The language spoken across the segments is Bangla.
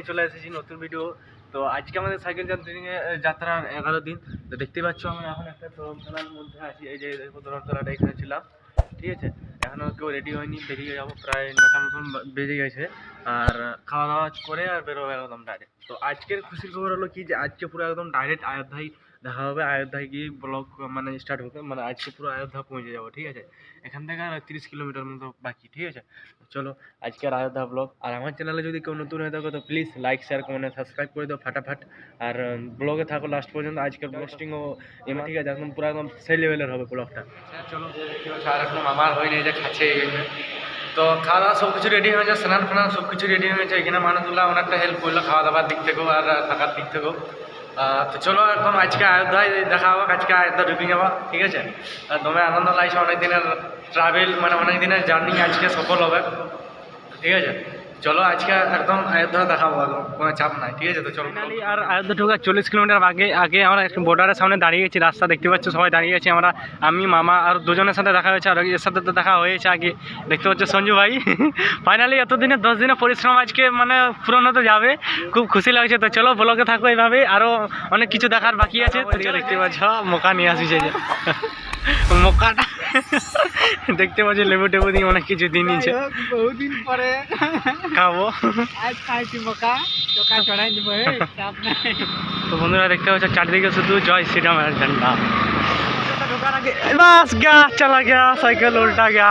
নিয়ে চলে এসেছি, নতুন ভিডিও তো আজকে আমাদের সাইকেল যাত্রী যাত্রার এগারো দিন। তো দেখতে পাচ্ছ আমরা এখন একটা ধর্মতলার মধ্যে আছি, এই যে দেখো এখানে ছিলাম। ঠিক আছে? এখনও কেউ রেডি হয়নি, বেরিয়ে যাব প্রায় নটা মতন বেজে গেছে। আর খাওয়া দাওয়া করে আর বেরোবো একদম ডাইরেক্ট তো আজকের খুশির খবর হলো কি যে আজকে পুরো একদম ডাইরেক্ট অযোধ্যায় দেখা হবে অযোধ্যায় গিয়ে ব্লগ মানে স্টার্ট হবে। মানে আজকে পুরো অযোধ্যা পৌঁছে যাব, ঠিক আছে? এখান থেকে আর তিরিশ কিলোমিটার মতো বাকি, ঠিক আছে? চলো, আজকের অযোধ্যা ব্লগ আর আমার চ্যানেলে যদি কেউ নতুন হয়ে থাকো, তো please like share comment subscribe করে দাও ফাটাফাট। আর ব্লগে থাকো লাস্ট পর্যন্ত আজকের ব্লস্টিং ও এমন ঠিক আছে, একদম পুরো একদম সেই লেভেলের হবে ব্লগটা চলো আর এখন আমার হয়নি যে খাচ্ছে। তো খাওয়া দাওয়া সব কিছু রেডি হয়ে যায় স্নান ফান সব কিছু রেডি হয়ে যায় এখানে মানুষগুলো অনেকটা হেল্প করল খাওয়া দাওয়ার দিক থেকেও আর থাকার দিক থেকেও। তো চলো একদম আজকে আয়োধ্যায় দেখা হোক আজকে অযোধ্যা ঢুকে যাব, ঠিক আছে? দমে আনন্দ লাগছে অনেক দিনের ট্রাভেল মানে অনেক দিনের জার্নি আজকে সফল হবে, ঠিক আছে? চলো আজকে একদম অযোধ্যা দেখাবো একদম কোনো চাপ নাই ঠিক আছে তো? চলো। আর অযোধ্যা ঢোকার চল্লিশ কিলোমিটার আগে আগে আমরা একটু বর্ডারের সামনে দাঁড়িয়ে গেছি রাস্তা দেখতে পাচ্ছ সবাই দাঁড়িয়ে আছি আমরা আমি মামা আর দুজনের সাথে দেখা হয়েছে আর এর সাথে তো দেখা হয়েছে আগে দেখতে পাচ্ছ সঞ্জু ভাই। ফাইনালি এতদিনে দশ দিনের পরিশ্রম আজকে মানে পূরণ হতে যাবে খুব খুশি লাগছে তো চলো ব্লগে থাকো এইভাবে আরও অনেক কিছু দেখার বাকি আছে দেখতে পাচ্ছ। মোকা নিয়ে আসিছে যে। মোকাটা দেখতে পাচ্ছি লেবু টেবু দিয়ে অনেক কিছু দিয়ে নিয়েছে। বহুদিন পরে। খাব। আজ খাইছি মকা চোখা চড়াই দিব তো বন্ধুরা দেখতে পাচ্ছ চারদিকে শুধু জয় ঝান্ডা। আগে বাস গা চালা গিয়া সাইকেল উল্টা গিয়া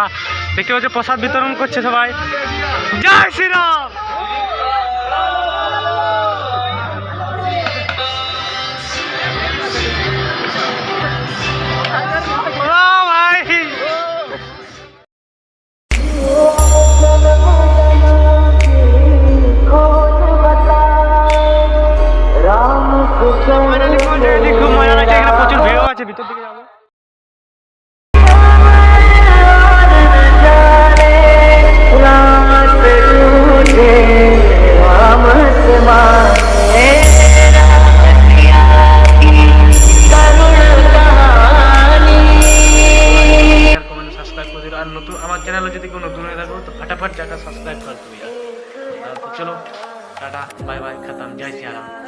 দেখতে পাচ্ছ প্রসাদ বিতরণ করছে সবাই। জয় শ্রীরাম! আছে ভিতর দিকে যাব ফটাফট জায়গা সাবস্ক্রাইব করে দিও यार। তো চলো, টাটা বাই বাই খতম জয় শ্রী রাম